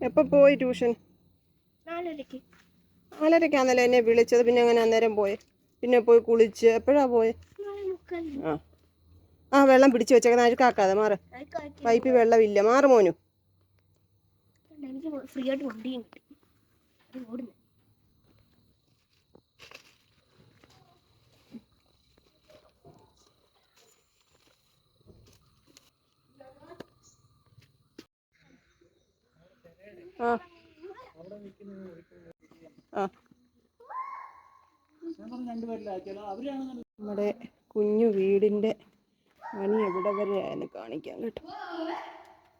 എപ്പോൾ പോയി ട്യൂഷൻ? നാലരയ്ക്ക്. നാലരയ്ക്കാന്നല്ലേ എന്നെ വിളിച്ചത്. പിന്നെ അങ്ങനെ അന്നേരം പോയി? പിന്നെ പോയി കുളിച്ച്. എപ്പോഴാണ് പോയി? ആ. ആ വെള്ളം പിടിച്ച് വെച്ചേക്കുന്ന. അഴുക്കാക്കാതെ മാറ്. പൈപ്പിൽ വെള്ളമില്ല. മാറ് മോനു. ഫ്രീ ആയിട്ട് വണ്ടിയും കിട്ടി അത് ഓടുന്നു ആ ആ നമ്മുടെ കുഞ്ഞു വീടിന്റെ പണി എവിടെ വരെ ആയെന്ന് കാണിക്കാം കേട്ടോ.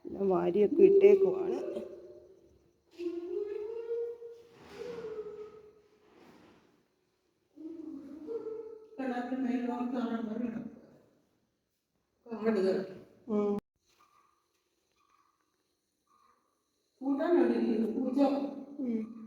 എല്ലാം വാരിയൊക്കെ ഇട്ടേക്കുവാണ്. ഉം. ഉം.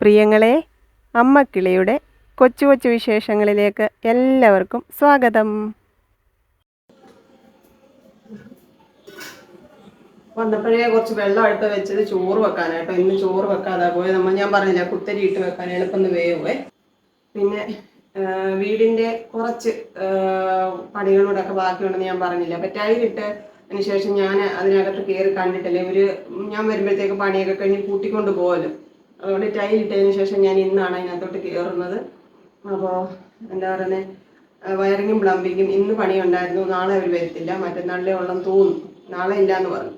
പ്രിയങ്ങളെ അമ്മക്കിളിയുടെ കൊച്ചു കൊച്ചു വിശേഷങ്ങളിലേക്ക് എല്ലാവർക്കും സ്വാഗതം. വന്നപ്പോഴേ കുറച്ച് വെള്ളം അടുത്ത് വെച്ചത് ചോറ് വെക്കാനായിട്ടോ ഇന്ന് ചോറ് വെക്കാതെ പോയത്. നമ്മൾ ഞാൻ പറഞ്ഞില്ല കുത്തരി ഇട്ട് വെക്കാൻ എളുപ്പം വേവേ പിന്നെ വീടിന്റെ കുറച്ച് പണികളോടൊക്കെ ബാക്കിയുണ്ടെന്ന് ഞാൻ പറഞ്ഞില്ല. അപ്പൊ ടൈലിട്ട് അതിനുശേഷം ഞാൻ അതിനകത്ത് കയറി കണ്ടിട്ടില്ല ഒരു ഞാൻ വരുമ്പോഴത്തേക്ക് പണിയൊക്കെ കഴിഞ്ഞ് കൂട്ടിക്കൊണ്ട് പോകുമല്ലോ അതുകൊണ്ട് ടൈൽ ഇട്ടതിന് ശേഷം ഞാൻ ഇന്നാണ് അതിനകത്തോട്ട് കയറുന്നത് അപ്പോൾ എന്താ പറയുന്നത് വയറിങ്ങും പ്ലംബിങ്ങും ഇന്ന് പണിയുണ്ടായിരുന്നു. നാളെ അവർ വരത്തില്ല. മറ്റന്നാളിലെ വെള്ളം തോന്നും. നാളെ ഇല്ല എന്ന് പറഞ്ഞു.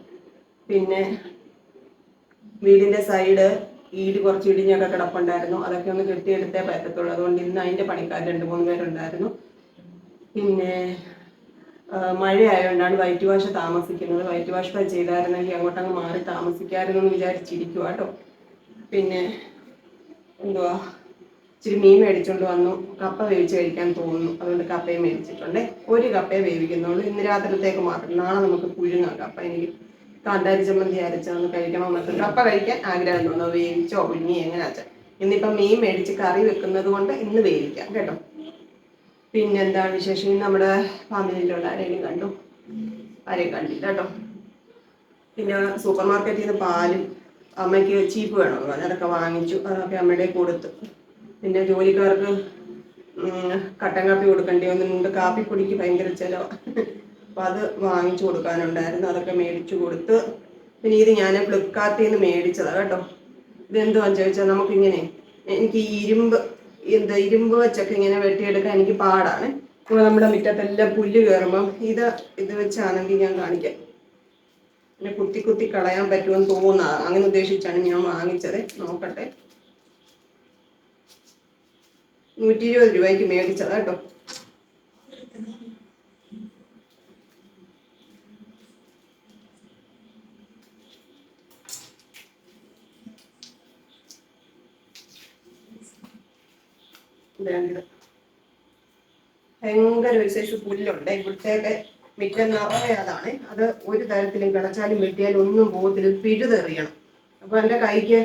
പിന്നെ വീടിന്റെ സൈഡ് ഈട് കുറച്ച് ഇടിഞ്ഞൊക്കെ കിടപ്പുണ്ടായിരുന്നു. അതൊക്കെ ഒന്ന് കെട്ടിയെടുത്തേ പറ്റത്തുള്ളൂ. അതുകൊണ്ട് ഇന്ന് അതിന്റെ പണിക്കാർ രണ്ട് മൂന്ന് പേരുണ്ടായിരുന്നു. പിന്നെ മഴയായതുകൊണ്ടാണ് വൈറ്റ് വാഷ് താമസിക്കുന്നത്. വൈറ്റ് വാഷ് ചെയ്തായിരുന്നെങ്കിൽ അങ്ങോട്ടങ്ങ് മാറി താമസിക്കാമായിരുന്നു എന്ന് വിചാരിച്ചിരിക്കുക കേട്ടോ പിന്നെ എന്തുവാ? ഇച്ചിരി മീൻ മേടിച്ചുകൊണ്ട് വന്നു. കപ്പ വേവിച്ച് കഴിക്കാൻ തോന്നുന്നു. അതുകൊണ്ട് കപ്പയും മേടിച്ചിട്ടുണ്ട്. ഒരു കപ്പയെ വേവിക്കുന്നുള്ളൂ. ഇന്ന് രാത്രിത്തേക്ക് മാത്രം. നാളെ നമുക്ക് പുഴുങ്ങാം കപ്പ. എനിക്ക് കാന്താരി ചമ്മന്തി കഴിക്കണം കഴിക്കണമെന്നൊക്കെ കപ്പ കഴിക്കാൻ ആഗ്രഹം തോന്നുന്നു. വേവിച്ചോ പുഴുങ്ങി എങ്ങനെ വെച്ചാൽ ഇന്നിപ്പം മീൻ മേടിച്ച് കറി വെക്കുന്നത് കൊണ്ട് ഇന്ന് വേവിക്കാം കേട്ടോ. പിന്നെന്താ വിശേഷം? നമ്മുടെ ഫാമിലിയിലുള്ള ആരെങ്കിലും കണ്ടു? ആരെയും കണ്ടില്ല കേട്ടോ. പിന്നെ സൂപ്പർ മാർക്കറ്റിൽ നിന്ന് പാലും അമ്മയ്ക്ക് ചീപ്പ് വേണമെന്ന് പറഞ്ഞു അതൊക്കെ വാങ്ങിച്ചു അതൊക്കെ അമ്മയുടെ കൊടുത്തു. പിന്നെ ജോലിക്കാർക്ക് കട്ടൻ കാപ്പി കൊടുക്കേണ്ടി വന്നിട്ടുണ്ട് കാപ്പിപ്പൊടിക്ക് ഭയങ്കര ചിലവ്. അപ്പം അത് വാങ്ങിച്ചു കൊടുക്കാനുണ്ടായിരുന്നു. അതൊക്കെ മേടിച്ചു കൊടുത്ത്. പിന്നെ ഇത് ഞാൻ ഫ്ലിപ്കാർട്ടിൽ നിന്ന് മേടിച്ചതാണ് കേട്ടോ. ഇതെന്തുവാന്ന് ചോദിച്ചാൽ നമുക്കിങ്ങനെ എനിക്ക് ഈ ഇരുമ്പ് എന്താ ഇരുമ്പ് വെച്ചൊക്കെ ഇങ്ങനെ വെട്ടിയെടുക്കാൻ എനിക്ക് പാടാണ്. ഇപ്പോൾ നമ്മുടെ മുറ്റത്തെല്ലാം പുല്ല് കയറുമ്പം ഇത് ഇത് വെച്ചാണെങ്കിൽ ഞാൻ കാണിക്കാം. പിന്നെ കുത്തി കുത്തി കളയാൻ പറ്റുമെന്ന് തോന്നുന്നതാണ് അങ്ങനെ ഉദ്ദേശിച്ചാണ് ഞാൻ വാങ്ങിച്ചത്. നോക്കട്ടെ. നൂറ്റി ഇരുപത് രൂപയ്ക്ക് മേടിച്ചതാ കേട്ടോ. ഭയങ്കര ഒരു വിശേഷ പുല്ലുണ്ട്. ഇവിടുത്തെയൊക്കെ മിറ്റം നിറയെ അതാണ്. അത് ഒരു തരത്തിലും കിടച്ചാലും വെട്ടിയാലും ഒന്നും പോകത്തില്ല. പിഴുതെറിയണം അപ്പൊ എന്റെ കൈക്ക്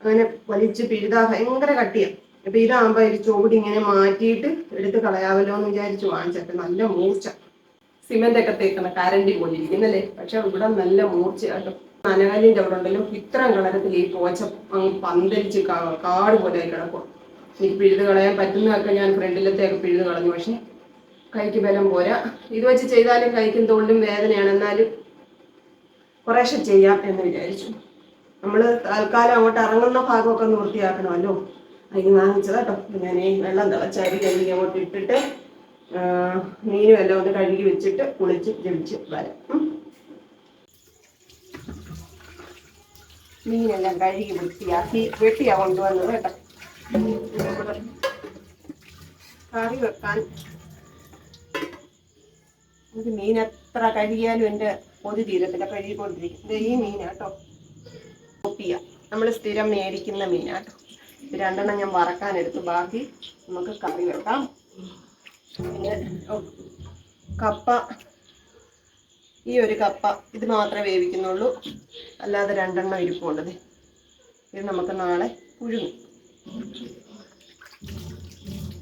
അങ്ങനെ വലിച്ച് പിഴുതാ ഭയങ്കര കട്ടിയാണ് അപ്പൊ ഇതാകുമ്പോ ഒരു ചുവട് ഇങ്ങനെ മാറ്റിയിട്ട് എടുത്ത് കളയാവല്ലോ എന്ന് വിചാരിച്ചു വാങ്ങിച്ചപ്പോ നല്ല മൂർച്ച. സിമെന്റ് ഒക്കെ തേക്കണം കരണ്ടി പോലെ ഇരിക്കുന്നല്ലേ? പക്ഷെ ഇവിടെ നല്ല മൂർച്ച കേട്ടോ നനകല്ലിന്റെ അവിടെ ഉണ്ടല്ലോ. ഇത്രയും കളരത്തിൽ ഈ പോച്ച പന്തലിച്ച് കാട് പോലെ കിടക്കും. എനിക്ക് പിഴുത് കളയാൻ പറ്റുന്നതൊക്കെ ഞാൻ ഫ്രണ്ടിലത്തെയൊക്കെ പിഴുത് കളഞ്ഞു. പക്ഷെ കൈക്ക് ബലം പോരാ. ഇത് വെച്ച് ചെയ്താലും കൈക്കും തോളിലും വേദനയാണ്. എന്നാലും കുറേശ്ശെ ചെയ്യാം എന്ന് വിചാരിച്ചു. നമ്മൾ തൽക്കാലം അങ്ങോട്ട് ഇറങ്ങുന്ന ഭാഗമൊക്കെ ഒന്ന് വൃത്തിയാക്കണമല്ലോ. അതിന് വാങ്ങിച്ചത് കേട്ടോ ഞാൻ വെള്ളം തിളച്ചരി കഴുകി അങ്ങോട്ട് ഇട്ടിട്ട് മീനും എല്ലാം ഒന്ന് കഴുകി വെച്ചിട്ട് കുളിച്ച് ജപിച്ച് വരാം. മീനെല്ലാം കഴുകി വൃത്തിയാക്കി വെട്ടിയാ കൊണ്ടുവന്നത് കേട്ടോ. കറി വെക്കാൻ എനിക്ക് മീൻ എത്ര കഴുകിയാലും എന്റെ പൊതി തീരത്തില്ല കഴുകിക്കൊണ്ടിരിക്കും ഇത് ഈ മീനാട്ടോ. കോപ്പിയ. നമ്മൾ സ്ഥിരം മേടിക്കുന്ന മീനാട്ടോ. രണ്ടെണ്ണം ഞാൻ വറക്കാനെടുത്തു. ബാക്കി നമുക്ക് കറി വെക്കാം. പിന്നെ കപ്പ. ഈ ഒരു കപ്പ. ഇത് മാത്രമേ വേവിക്കുന്നുള്ളൂ. അല്ലാതെ രണ്ടെണ്ണം ഇരിപ്പുള്ളത്. ഇത് നമുക്ക് നാളെ പുഴുങ്ങും.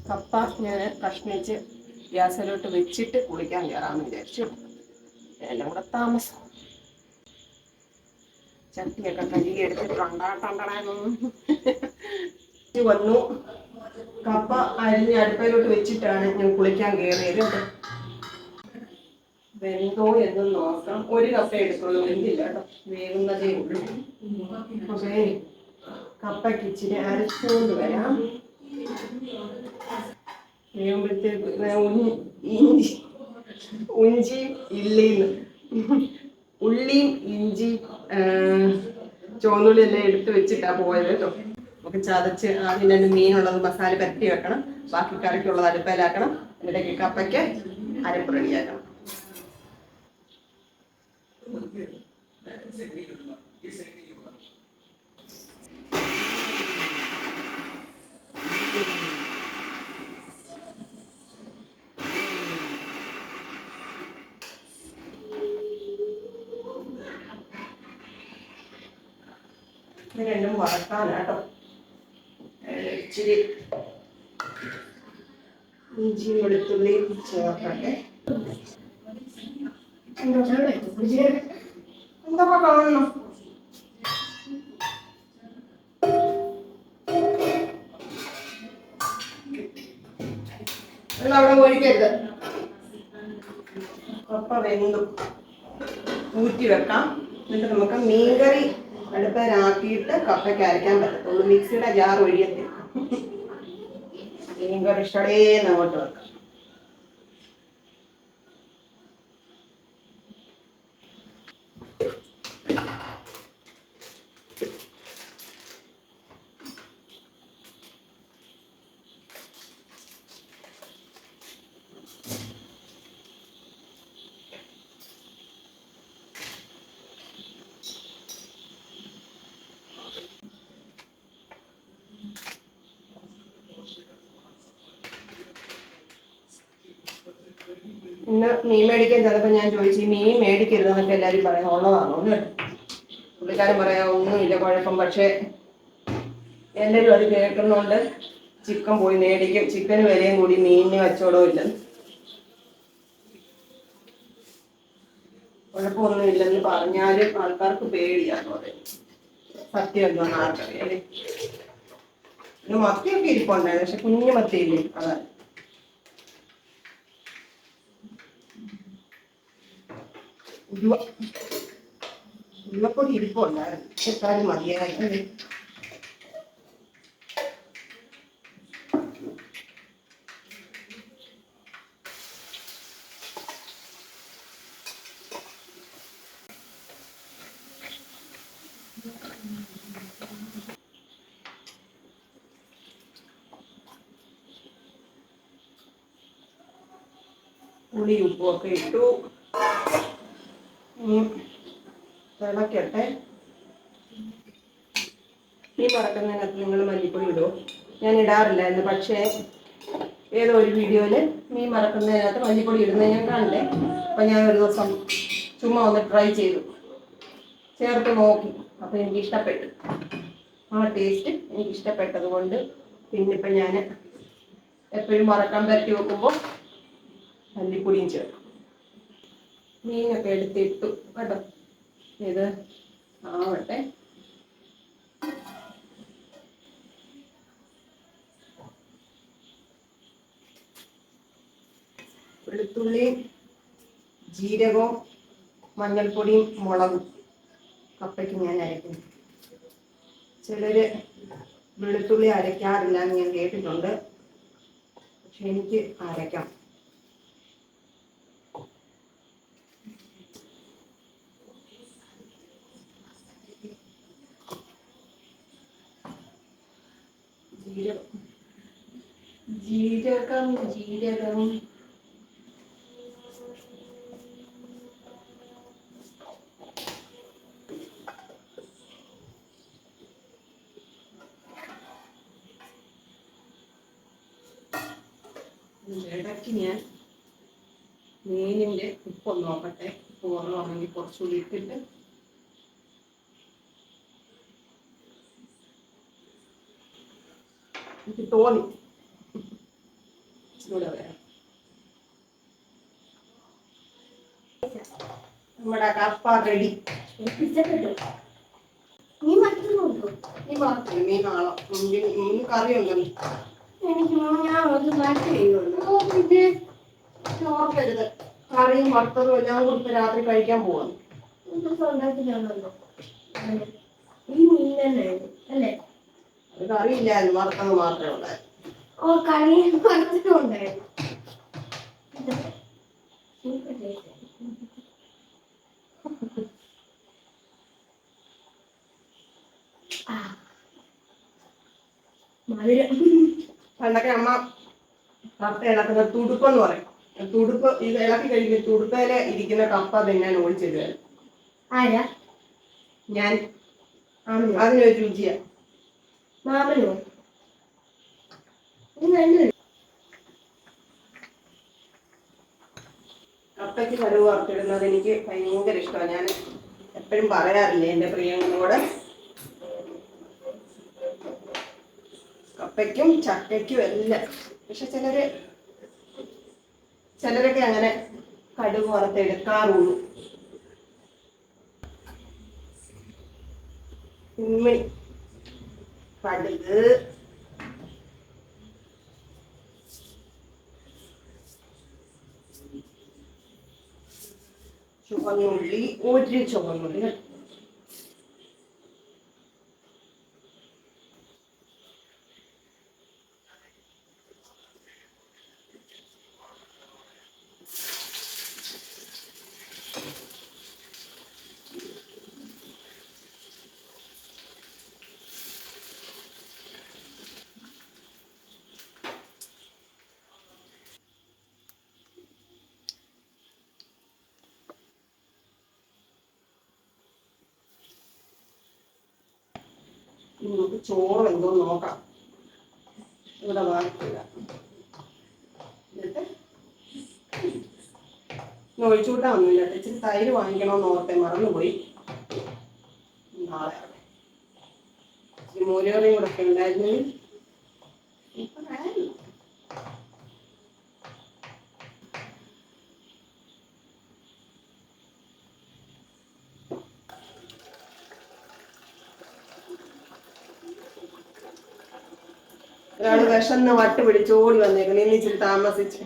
കപ്പ ഞാൻ കഷ്ണിച്ച് ഗ്യാസിലോട്ട് വെച്ചിട്ട് കുളിക്കാൻ കയറാമെന്ന് വിചാരിച്ചു. എല്ലാം കൂടെ താമസം. ചട്ടിയൊക്കെ കഴുകി എടുത്തിട്ടുണ്ടാട്ടണ്ടായിരുന്നു വന്നു. കപ്പ അരിഞ്ഞ് അടുപ്പയിലോട്ട് വെച്ചിട്ടാണ് ഞാൻ കുളിക്കാൻ കയറിയത്. വെന്തോ എന്ന് നോക്കാം ഒരു കപ്പ എടുക്കുള്ളൂ. വെന്തില്ല കേട്ടോ. വേകുന്നതേ ഉള്ളൂ. അപ്പേ കപ്പയ്ക്ക് ഇച്ചിരി അരച്ചുകൊണ്ട് വരാം. വേകുമ്പോഴത്തേക്ക് ഞാൻ ഇഞ്ചി ഉഞ്ചിയും ഇല്ലിന്ന്. ഉള്ളിയും ഇഞ്ചിയും ചുവന്നുള്ളി എല്ലാം എടുത്ത് വെച്ചിട്ടാ പോയത് കേട്ടോ. നമുക്ക് ചതച്ച് ആദ്യം രണ്ട് മീനുള്ളത് മസാല പരത്തി വെക്കണം. ബാക്കി കറിക്കുള്ളത് അടുപ്പയിലാക്കണം. എന്നിട്ട് കപ്പയ്ക്ക് അരപ്പ് റെഡിയാക്കണം ഇത് ഏഹ് ഇച്ചിരി ഇഞ്ചിയും വെളുത്തുള്ളിയും ചേർക്കട്ടെ എന്തൊക്കെ കാണണം അവിടെ ഒഴിക്കരുത്. കപ്പ വെന്തു. ഊറ്റി വെക്കാം. എന്നിട്ട് നമുക്ക് മീൻകറി അടുപ്പയിലാക്കിയിട്ട് കപ്പയ്ക്ക് അരയ്ക്കാൻ പറ്റത്തുള്ളൂ. മിക്സിയുടെ ജാർ ഒഴിയത്തില്ല. മീൻകറി ഇഷ്ടടേന്ന് അങ്ങോട്ട് വെക്കാം. ഇന്ന് മീൻ മേടിക്കാൻ ചിലപ്പോൾ ഞാൻ ചോദിച്ചു മീൻ മേടിക്കരുത് എന്നൊക്കെ എല്ലാവരും പറയാം ഉള്ളതാണോ പുള്ളിക്കാരൻ പറയാം ഒന്നുമില്ല കുഴപ്പം. പക്ഷേ എല്ലാരും അത് കേൾക്കുന്നതുകൊണ്ട് ചിക്കൻ പോയി മേടിക്കും. ചിക്കന് വിലയും കൂടി മീനിന് കച്ചവടവും ഇല്ല. കുഴപ്പമൊന്നുമില്ലെന്ന് പറഞ്ഞാലും ആൾക്കാർക്ക് പേടിയാണോ അതെ സത്യം എന്താണെന്ന് ആർക്കറിയാലേ പിന്നെ മത്തിയൊക്കെ ഇരിപ്പുണ്ടായിരുന്നു പക്ഷെ കുഞ്ഞു മത്തിയില്ലേ? അതാണ്. ഉരുവ ഉരുവപ്പൊടി ഇരിപ്പുണ്ടായിരുന്നു പക്ഷെ മതിയായി പുളി ഉപ്പുമൊക്കെ ഇട്ടു. ഇനി തിളക്കട്ടെ. ഈ പറക്കുന്നതിനകത്ത് നിങ്ങൾ മല്ലിപ്പൊടി ഇടുമോ ഞാൻ ഇടാറില്ലായിരുന്നു പക്ഷേ ഏതോ ഒരു വീഡിയോയിൽ മീൻ മറക്കുന്നതിനകത്ത് മല്ലിപ്പൊടി ഇടുന്നത് ഞാൻ കണ്ടേ അപ്പം ഞാൻ ഒരു ദിവസം ചുമ്മാ ഒന്ന് ട്രൈ ചെയ്തു. ചേർത്ത് നോക്കി. അപ്പോൾ എനിക്ക് ഇഷ്ടപ്പെട്ടു ആ ടേസ്റ്റ് എനിക്ക് ഇഷ്ടപ്പെട്ടത് കൊണ്ട് പിന്നിപ്പം ഞാൻ എപ്പോഴും മറക്കാൻ പറ്റി വെക്കുമ്പോൾ മല്ലിപ്പൊടിയും ചേർക്കും. മീനൊക്കെ എടുത്തിട്ടു. കേട്ടോ ഇത് ആവട്ടെ. വെളുത്തുള്ളിയും ജീരകവും മഞ്ഞൾപ്പൊടിയും മുളകും കപ്പയ്ക്ക് ഞാൻ അരയ്ക്കുന്നു. ചിലര് വെളുത്തുള്ളി അരയ്ക്കാറില്ല എന്ന് ഞാൻ കേട്ടിട്ടുണ്ട്. പക്ഷെ എനിക്ക് അരയ്ക്കാം. ജീരകം. ജീരകം ഇടയ്ക്ക് ഞാൻ മീനിന്റെ ഉപ്പൊന്ന് നോക്കട്ടെ. ഉപ്പ് കുറവാണെങ്കിൽ കുറച്ചുകൂടി ഇട്ടിട്ട് എനിക്ക് തോന്നി നമ്മുടെ കപ്പ റെഡി. മീൻ ആളോ മീൻ മീൻ കറി ഉണ്ടല്ലോ. എനിക്ക് ഞാൻ ചെയ്യുള്ളൂ. പിന്നെ കറിയും വറുത്തതും എല്ലാം കൊടുത്ത് രാത്രി കഴിക്കാൻ പോവാണ് ഈ മീൻ തന്നെ അല്ലേ? അത് കറിയില്ലായിരുന്നു വറുത്തത് മാത്രമേ ഓ കറി ഉണ്ടായിരുന്നു പണ്ടൊക്കെ അമ്മ കപ്പ ഇളക്കുന്ന തുടുപ്പെന്ന് പറയും. തുടുപ്പ് ഇത് ഇളക്കി കഴിക്കുന്ന തുടുപ്പേൽ ഇരിക്കുന്ന കപ്പ തിന്നാൻ ഓടിച്ചിടുകയാണ് ആരാ? ഞാൻ അതിനൊരു രുചിയാ. മാമനോ? കപ്പയ്ക്ക് കടുവ് വറുത്തിടുന്നത് എനിക്ക് ഭയങ്കര ഇഷ്ടമാണ്. ഞാൻ എപ്പോഴും പറയാറില്ല എന്റെ പ്രിയങ്ങളോട്? കപ്പയ്ക്കും ചക്കയ്ക്കും എല്ലാം. പക്ഷെ ചിലര് ചിലരൊക്കെ അങ്ങനെ കടുക് വറുത്തെടുക്കാറുള്ളൂ. ഉമ്മണി കടുക് ചുവന്നുള്ളി ഒരു ചുവന്നുള്ളി കേട്ടോ. നമുക്ക് ചോറ് എന്തോ നോക്കാം ഇവിടെ വാങ്ങിക്കില്ല എന്നിട്ട് ഇന്ന് ഒഴിച്ചുകൂട്ടാ ഒന്നുമില്ല. ഇച്ചിരി തൈര് വാങ്ങിക്കണമെന്ന് ഓർത്തെ മറന്നുപോയി നാളെ. ഇച്ചിരി മോരുകറിയും കൂടെ ഒക്കെ ഉണ്ടായിരുന്നെങ്കിൽ ഒരാൾ വിഷന്ന് വട്ട് പിടിച്ച് ഓടി വന്നേക്കണം. ഇനി ഇച്ചിരി താമസിച്ച്.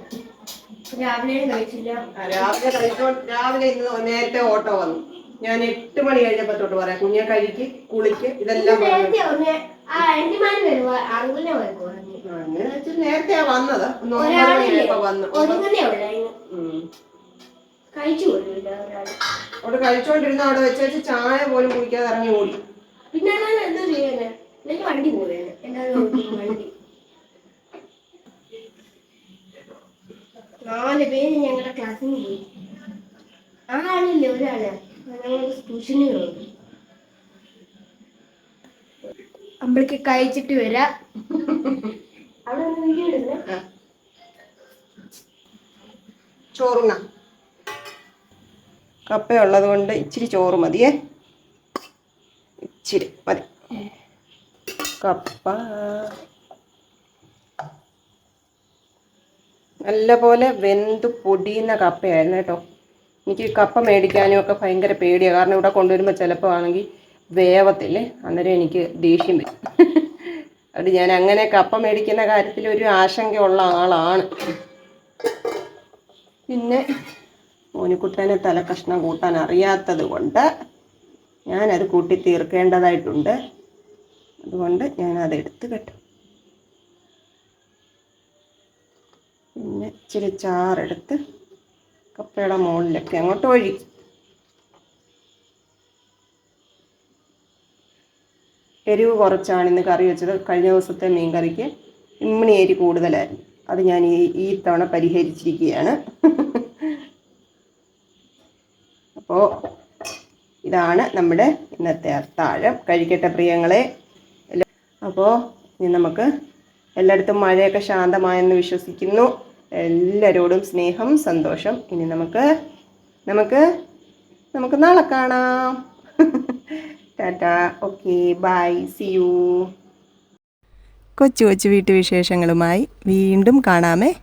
രാവിലെ കഴിച്ചില്ല രാവിലെ കഴിച്ചോ രാവിലെ ഇന്ന് നേരത്തെ ഓട്ടോ വന്നു. ഞാൻ എട്ട് മണി കഴിഞ്ഞപ്പോ തൊട്ട് പറയാം കുഞ്ഞെ കഴിക്ക് കുളിക്ക് ഇതെല്ലാം നേരത്തെ വന്നത്. വന്നു. അവിടെ കഴിച്ചോണ്ടിരുന്ന അവിടെ വെച്ച് വെച്ച് ചായ പോലും കുടിക്കാതെ ഇറങ്ങി ഓടി. പിന്നെ വണ്ടി പോയാണ് എല്ലാവരും വണ്ടി. നാല് പേര് ഞങ്ങളുടെ ക്ലാസ്സിൽ നിന്ന് പോയി. ആളില്ല ഒരാൾ. ട്യൂഷന് പോകും അമ്പളിക്ക് കഴിച്ചിട്ട് വരാ. അവിടെ വീഡിയോ ഇടുന്നേ ആ. ചോറുണ്ണ. കപ്പയുള്ളത് കൊണ്ട് ഇച്ചിരി ചോറ് മതിയേ ഇച്ചിരി മതി. കപ്പ. നല്ലപോലെ വെന്ത് പൊടിയുന്ന കപ്പയായിരുന്നു കേട്ടോ. എനിക്ക് കപ്പ മേടിക്കാനും ഒക്കെ ഭയങ്കര പേടിയാണ് കാരണം ഇവിടെ കൊണ്ടുവരുമ്പോൾ ചിലപ്പോൾ ആണെങ്കിൽ വേവത്തില്ലേ? അന്നേരം എനിക്ക് ദേഷ്യം വരും. അതുകൊണ്ട് ഞാൻ അങ്ങനെ കപ്പ മേടിക്കുന്ന കാര്യത്തിൽ ഒരു ആശങ്കയുള്ള ആളാണ്. പിന്നെ മോനിക്കുട്ടനെ തലക്കഷ്ണം കൂട്ടാൻ അറിയാത്തത് കൊണ്ട് ഞാനത് കൂട്ടി തീർക്കേണ്ടതായിട്ടുണ്ട്. അതുകൊണ്ട് ഞാനത് എടുത്ത് കെട്ടും പിന്നെ ഇച്ചിരി ചാറെടുത്ത് കപ്പയുടെ മുകളിലൊക്കെ അങ്ങോട്ട് ഒഴി. എരിവ് കുറച്ചാണ് ഇന്ന് കറി വെച്ചത്. കഴിഞ്ഞ ദിവസത്തെ മീൻ കറിക്ക് ഇമ്മിണി എരി കൂടുതലായിരുന്നു. അത് ഞാൻ ഈ ഈ തവണ പരിഹരിച്ചിരിക്കുകയാണ്. അപ്പോൾ ഇതാണ് നമ്മുടെ ഇന്നത്തെ അത്താഴം കഴിക്കട്ടെ പ്രിയങ്ങളെ. അപ്പോൾ ഇനി നമുക്ക് എല്ലായിടത്തും മഴയൊക്കെ ശാന്തമായെന്ന് വിശ്വസിക്കുന്നു. എല്ലാവരോടും സ്നേഹം സന്തോഷം. ഇനി നമുക്ക് നമുക്ക് നമുക്ക് നാളെ കാണാം. Tata. Okay bye. See you. കൊച്ചു കൊച്ചു വീട്ടുവിശേഷങ്ങളുമായി വീണ്ടും കാണാമേ.